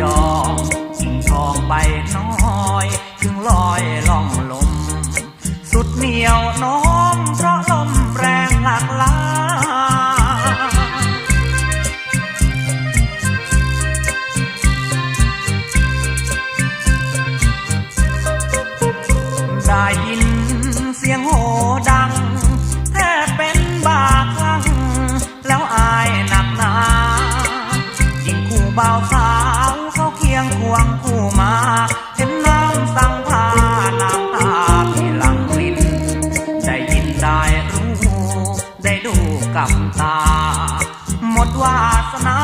จับจองกิ่งทองใบน้อยถึงลอยล่องลม สุดเหนียวน้อมเพราะลมแรงหลากลาได้ยินเสียงโหดัง แทบเป็นบาคลั่งแล้วอายหนักหนายิ่งคู่เบาสา วงคู่มาเห็นน้ำสังพาน้ำตาพี่หลังลินได้ยินได้รู้ ได้ดูกับตา หมดวาสนา